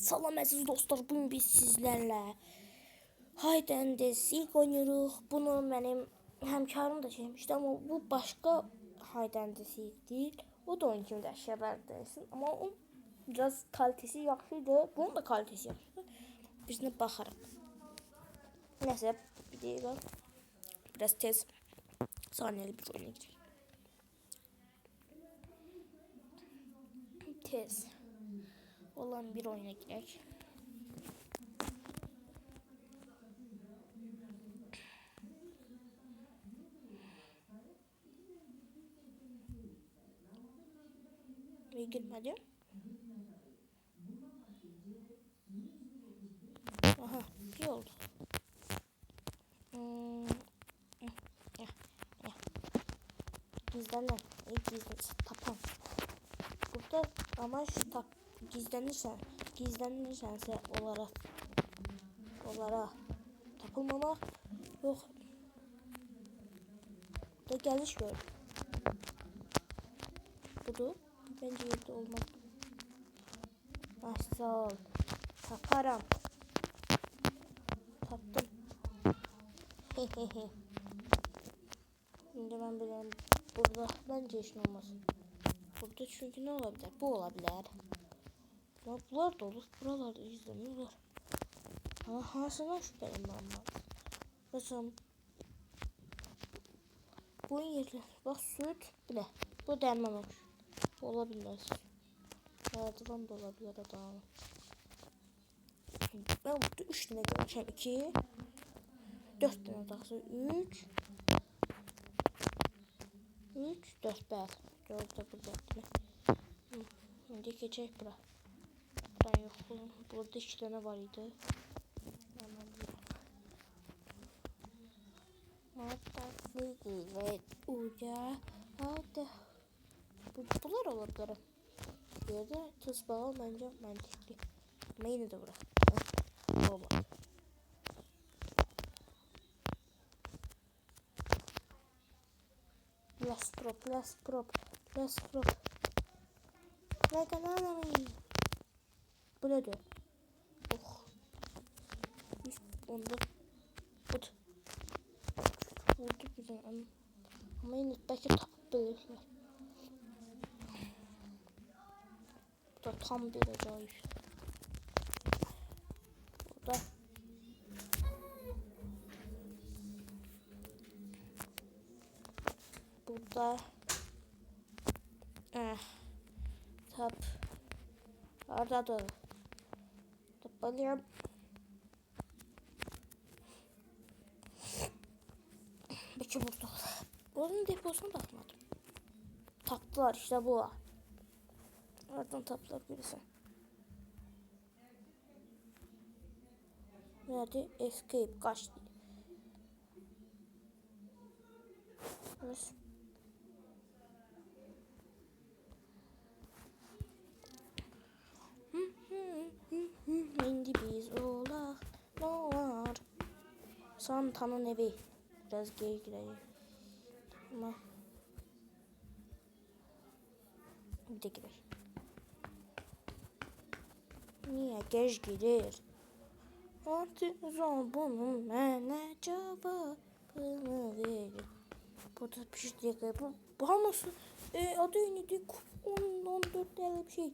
Salam əziz dostlar, bugün biz sizlərlə Hide and Seek oynuyoruz. Bunu mənim həmkarım da çəkmişdi, amma bu başqa Hide and Seek deyil. O da onun kimi də şəbər dəyilsin, amma onun biraz kalitesi yaxşıydı. Bunun da kalitesi yaxşıydı. Birinə baxarıq. Nəsə, bir dəqiqə. Biraz tez saniyəli bir oyuna girək. Tez olan bir oyuna girək. Ve girmedi. Aha, bir oldu. Hmm. Ya, ya. Gizlenen. İyi gizlen. Tapan. Burada amaç tap gizlenirsen, gizlenirsense onlara onlara tapılmamak yok. Da geliş gör. Budur. Bence yerde olmaz. Ah sağ ol. Taparım. Taptım. Şimdi ben biliyorum. Burada bence işin olmasın. Burada çünkü ne olabilir? Bu olabilir. Ya bunlar da olur. Buralarda izleniyorlar. Ama hansından şüpheliyim ben ben. Mesela bu yerler. Bak süt. Bu ne? Bu derman Bu olabilir. Merdiven de olabilir adam. Ben burada 3 tane görmüşüm. 2 4 tane daha. 3 3 4 bəli. 4 də burada. İndi keçək bura. Buradan yoxlayım. Burada 2 dənə var idi. Hatta ve uca bu, bunlar olabilir. De tuz bağı bence mantıklı. Ama yine de bırak. Olmaz. Last prop, last prop, last prop. Ne kadar Bu ne diyor? Oh. Onda But. Vurdu bize ama. Ama yine belki tapıp belirler. Bu da tam bir acayip. Burada. Burada. Eh. Tap. Orada da. Tıklanıyorum. Peki burada. Onun deposunu da atmadım. Taktılar işte bu. Oradan taptılar birisi. Nerede? Escape kaçtı. Evet. Santa'nın evi. Biraz geri gireyim. Ama bir de girer. Niye geç girer? Artık bunun mənə cavabını verir. Burada bir şey diye bu, bu? E, adı neydi? 10 14 TL bir şey.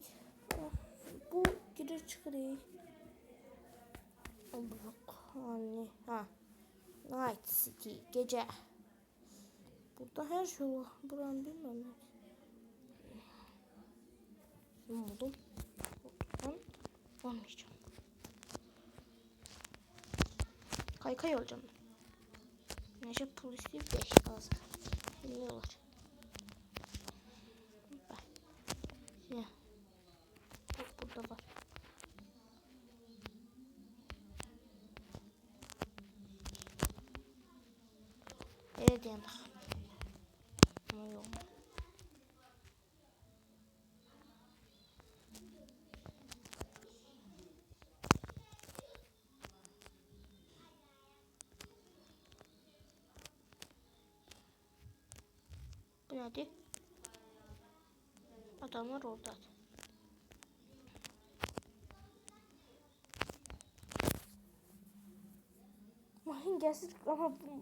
Bu girer çıkıyor. Bak hani ha. Night City gece. Burada her şey var. Buranın bilmem oldu? Buradan olmayacağım. Kaykay olacağım. Neyse polisi 5 lazım. Biliyorlar. Bak. Öyle diyelim. Ama yok. Bu nedir? Adamlar orada. Mahin gelsin ama bu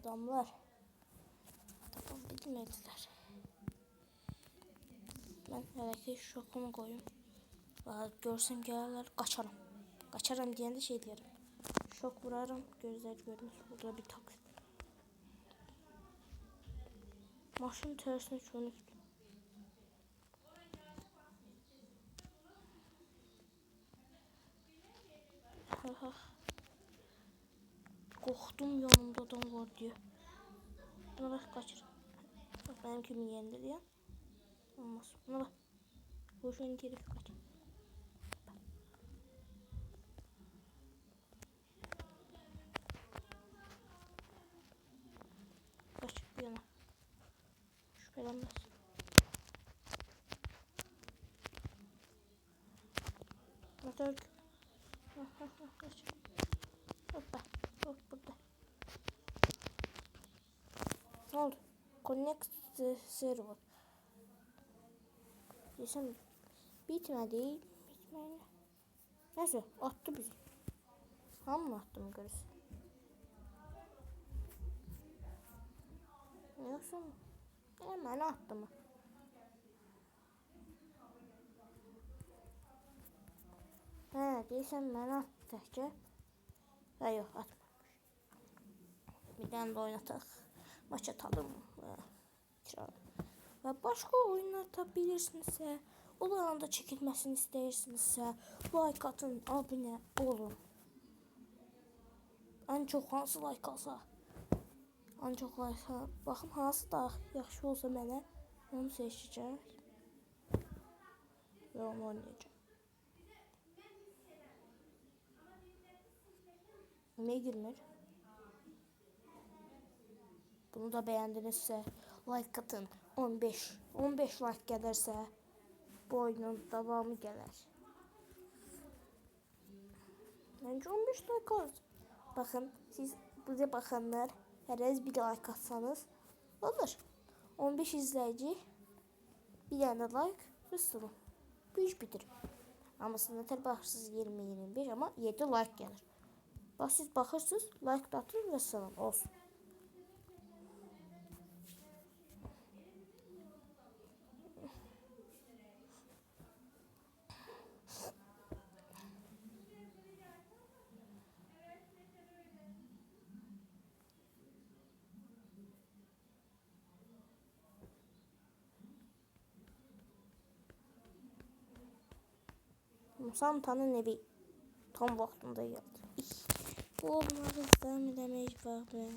Adamlar tamam bilmediler. Ben hele ki şokumu koyayım. Valla görsem gelirler kaçarım. Kaçarım diyen de şey derim. Şok vurarım gözler görmez. Burada bir taksi. Maşın tersine çönük. Korktum yanımda adam var diye. Buna bak kaçır. Bak benim kimin yerinde diye. Olmaz. Buna bak. Boşuna geri kaç. Kaç bir yana. Şüphelenmez. Motor. Ha, ha, ha, Kaç. Hoppa. Hop burada. Ne oldu? Connect server. Desem bitmedi. Bitmedi. Neyse attı bizi. Ham mı attı mı görürsün? Yoksa? Hemen attı mı? He desem ben attı. Ha yok atmamış. Bir tane de oynatak. Maç atalım. Və başqa oyunlar tapabilirsinizsə, onların da çəkilməsini istəyirsinizsə, like atın, abunə olun. Ən çox hansı like alsa, ən çox like al- baxım hansı da yaxşı olsa mənə onu seçəcək. Və onu oynayacağım. Niye girmir? Bunu da beğendinizse like atın. 15 15 like gelirse bu oyunun devamı gelir. Bence 15 like az. Bakın siz bize bakanlar herkes bir like atsanız olur. 15 izleyici bir tane like sıra. Bu iş bitir. Ama sınırlar baxırsınız 20-25 ama 7 like gelir. Bax siz baxırsınız like atın ve sıra olsun. Santa'nın evi tam vaxtında geldi. Bu olmaz demek bak be.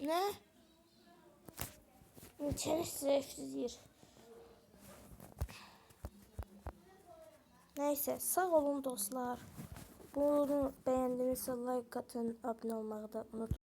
Ne? İçeri şerefsiz yer. Neyse sağ olun dostlar. Bunu beğendinizse like atın, abone olmayı da unutmayın.